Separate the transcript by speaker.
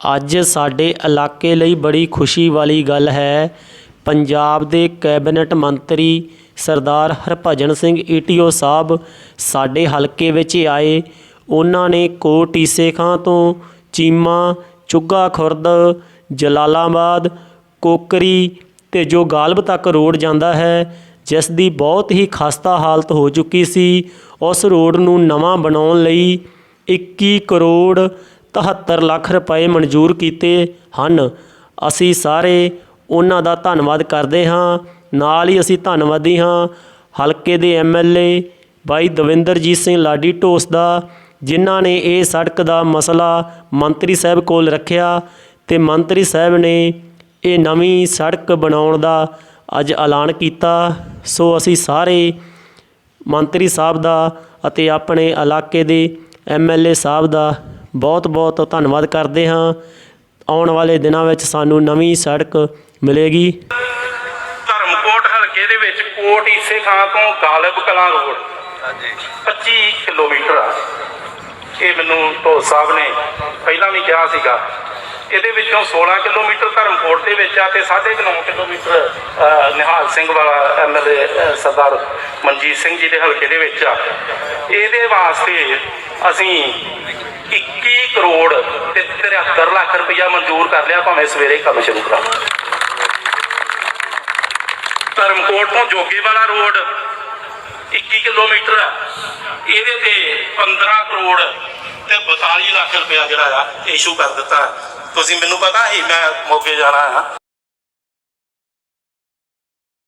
Speaker 1: ਅੱਜ ਸਾਡੇ ਇਲਾਕੇ ਲਈ ਬੜੀ ਖੁਸ਼ੀ ਵਾਲੀ ਗੱਲ ਹੈ। ਪੰਜਾਬ ਦੇ ਕੈਬਨਿਟ ਮੰਤਰੀ ਸਰਦਾਰ ਹਰਭਜਨ ਸਿੰਘ ਈਟੀਓ ਸਾਹਿਬ ਸਾਡੇ ਹਲਕੇ ਵਿੱਚ ਆਏ। ਉਹਨਾਂ ਨੇ ਕੋਟ ਈਸੇ ਖਾਂ ਤੋਂ ਚੀਮਾ, ਚੁੱਗਾ ਖੁਰਦ, ਜਲਾਲਾਬਾਦ, ਕੋਕਰੀ ਤੇ ਜੋ ਗਾਲਬ ਤੱਕ ਰੋਡ ਜਾਂਦਾ ਹੈ, ਜਿਸ ਦੀ ਬਹੁਤ ਹੀ ਖਸਤਾ ਹਾਲਤ ਹੋ ਚੁੱਕੀ ਸੀ, ਉਸ ਰੋਡ ਨੂੰ ਨਵਾਂ ਬਣਾਉਣ ਲਈ 21 ਕਰੋੜ 73 ਲੱਖ ਰੁਪਏ ਮਨਜ਼ੂਰ ਕੀਤੇ ਹਨ। ਅਸੀਂ ਸਾਰੇ ਉਹਨਾਂ ਦਾ ਧੰਨਵਾਦ ਕਰਦੇ ਹਾਂ। ਨਾਲ ਹੀ ਅਸੀਂ ਧੰਨਵਾਦੀ ਹਾਂ ਹਲਕੇ ਦੇ ਐਮਐਲਏ ਬਾਈ ਦਵਿੰਦਰਜੀਤ ਸਿੰਘ ਲਾਡੀ ਢੋਸ ਦਾ, ਜਿਨ੍ਹਾਂ ਨੇ ਇਹ ਸੜਕ ਦਾ ਮਸਲਾ ਮੰਤਰੀ ਸਾਹਿਬ ਕੋਲ ਰੱਖਿਆ ਤੇ ਮੰਤਰੀ ਸਾਹਿਬ ਨੇ ਇਹ ਨਵੀਂ ਸੜਕ ਬਣਾਉਣ ਦਾ ਅੱਜ ਐਲਾਨ ਕੀਤਾ। ਸੋ ਅਸੀਂ ਸਾਰੇ ਮੰਤਰੀ ਸਾਹਿਬ ਦਾ ਅਤੇ ਆਪਣੇ ਇਲਾਕੇ ਦੇ ਐਮਐਲਏ ਸਾਹਿਬ ਦਾ ਬਹੁਤ ਬਹੁਤ ਧੰਨਵਾਦ ਕਰਦੇ ਹਾਂ। ਆਉਣ ਵਾਲੇ ਦਿਨਾਂ ਵਿੱਚ ਸਾਨੂੰ ਨਵੀਂ ਸੜਕ ਮਿਲੇਗੀ।
Speaker 2: ਧਰਮਕੋਟ ਹਲਕੇ ਦੇ ਵਿੱਚ ਕੋਟ ਈਸੇ ਖਾਂ ਤੋਂ ਗਾਲਬ ਕਲਾਂ ਰੋਡ
Speaker 3: ਹਾਂਜੀ।
Speaker 2: 25 ਕਿਲੋਮੀਟਰ ਆ। ਇਹ ਮੈਨੂੰ ਢੋਲ ਸਾਹਿਬ ਨੇ ਪਹਿਲਾਂ ਵੀ ਕਿਹਾ ਸੀਗਾ। ਇਹਦੇ ਵਿੱਚੋਂ 16 ਕਿਲੋਮੀਟਰ ਧਰਮਕੋਟ ਦੇ ਵਿੱਚ ਆ ਤੇ 9.5 ਕਿਲੋਮੀਟਰ ਨਿਹਾਲ ਸਿੰਘ ਵਾਲਾ ਐਮਐਲਏ ਸਰਦਾਰ ਮਨਜੀਤ ਸਿੰਘ ਜੀ ਦੇ ਹਲਕੇ ਦੇ ਵਿੱਚ ਆ। ਇਹਦੇ ਵਾਸਤੇ ਅਸੀਂ 21 ਕਰੋੜ ਤੇ 73 ਲੱਖ ਰੁਪਇਆ ਮਨਜ਼ੂਰ ਕਰ ਲਿਆ ਭਾਵੇਂ ਸਵੇਰੇ ਕੰਮ ਸ਼ੁਰੂ ਕਰਾਂ ਧਰਮਕੋਟ ਤੋਂ ਜੋਗੇ ਵਾਲਾ ਰੋਡ 21 ਕਿਲੋਮੀਟਰ ਇਹਦੇ ਤੇ 15 ਕਰੋੜ ਤੇ 42 ਲੱਖ ਰੁਪਇਆ ਜਿਹੜਾ ਆ ਇਸ਼ੂ ਕਰ ਦਿੱਤਾ। ਤੁਸੀਂ ਮੈਨੂੰ ਪਤਾ ਹੀ ਮੈਂ ਮੋਗੇ ਜਾਣਾ ਆ।